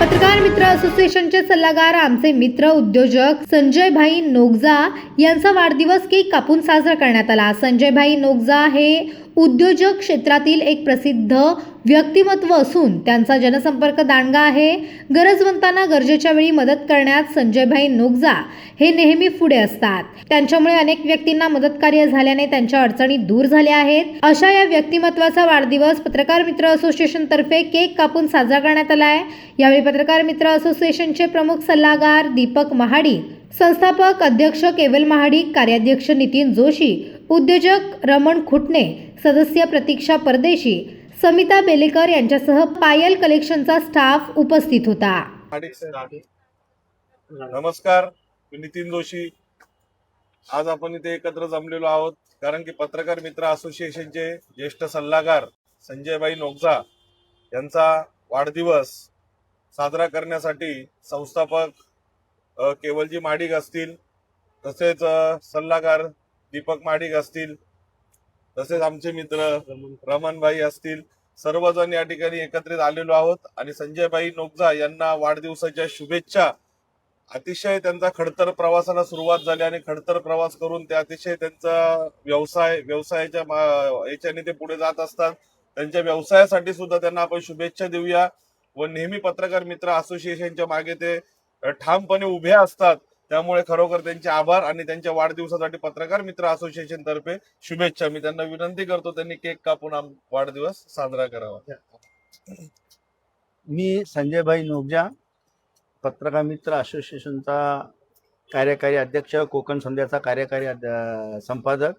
पत्रकार मित्र असोसिएशनचे सल्लागार आमचे मित्र उद्योजक संजय भाई नोगजा यांचा वाढदिवस केक कापून साजरा करण्यात आला. संजय भाई नोगजा हे उद्योजक क्षेत्रातील एक प्रसिद्ध व्यक्तिमत्व असून त्यांचा जनसंपर्क दांडगा आहे. गरजवंतांना गरजेच्या वेळी मदत करण्यात संजयभाई नोगजा हे नेहमी पुढे असतात. त्यांच्यामुळे अनेक व्यक्तींना मदतकार्य झाल्याने त्यांच्या अडचणी दूर झाल्या आहेत. अशा या व्यक्तिमत्वाचा वाढदिवस पत्रकार मित्र असोसिएशन तर्फे केक कापून साजरा करण्यात आला आहे. यावेळी पत्रकार मित्र असोसिएशनचे प्रमुख सल्लागार दीपक महाडी संस्थापक अध्यक्ष केवल महाडिक कार्याध्यक्ष नितीन जोशी उद्योजक रमण खुटणे सदस्य प्रतीक्षा परदेशी समिता बेलेकर यांच्यासह पायल कलेक्शनचा स्टाफ उपस्थित होता. नमस्कार मी नितीन जोशी. आज आपण इथे एकत्र जमलेलो आहोत कारण की पत्रकार मित्र असोसिएशनचे ज्येष्ठ सल्लागार संजयबाई नोगजा यांचा वाढदिवस साजरा करण्यासाठी संस्थापक केवलजी माडिक असतील तसेच सल्लागार दीपक माडिक असतील तसेच आमचे मित्र रमणभाई असतील सर्वजण या ठिकाणी एकत्रित आलेलो आहोत. आणि संजयबाई नोगजा यांना वाढदिवसाच्या शुभेच्छा. अतिशय त्यांचा खडतर प्रवासाला सुरुवात झाली आणि खडतर प्रवास करून ते अतिशय त्यांचा व्यवसाय व्यवसायाच्या याच्याने ते पुढे जात असतात. त्यांच्या व्यवसायासाठी सुद्धा त्यांना आपण शुभेच्छा देऊया. व नेहमी पत्रकार मित्र असोसिएशनच्या मागे ते ठामपणे उभे असतात. त्यामुळे खरोखर त्यांचे आभार आणि त्यांच्या वाढदिवसासाठी पत्रकार मित्र असोसिएशन तर्फे शुभेच्छा. मी त्यांना विनंती करतो त्यांनी केक कापून आम- वाढदिवस साजरा करावा. मी संजयभाई नोगजा पत्रकार मित्र असोसिएशनचा कार्यकारी अध्यक्ष कोकण संध्याचा कार्यकारी संपादक.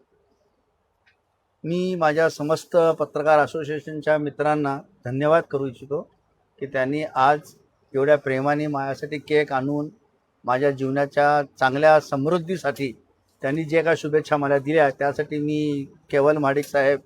मी माझ्या समस्त पत्रकार असोसिएशनच्या मित्रांना धन्यवाद करू इच्छितो की त्यांनी आज एवढ्या प्रेमाने माझ्यासाठी केक आणून माझ्या जीवनाच्या चांगल्या समृद्धीसाठी त्यांनी जे काय शुभेच्छा मला दिल्या त्यासाठी मी केवल महाडिक साहेब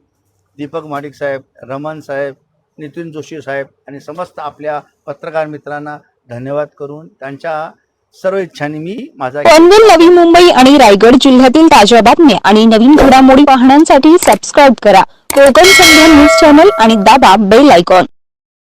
दीपक महाडिक साहेब रमण साहेब नितीन जोशी साहेब आणि समस्त आपल्या पत्रकार मित्रांना धन्यवाद करून त्यांच्या सर्व इच्छांनी मी माझा पनवेल नवी मुंबई आणि रायगड जिल्ह्यातील ताज्या बातम्या आणि नवीन घडामोडी पाहण्यासाठी सबस्क्राईब करा. कोकण संध्या न्यूज चॅनल आणि दाबा बेल आयकॉन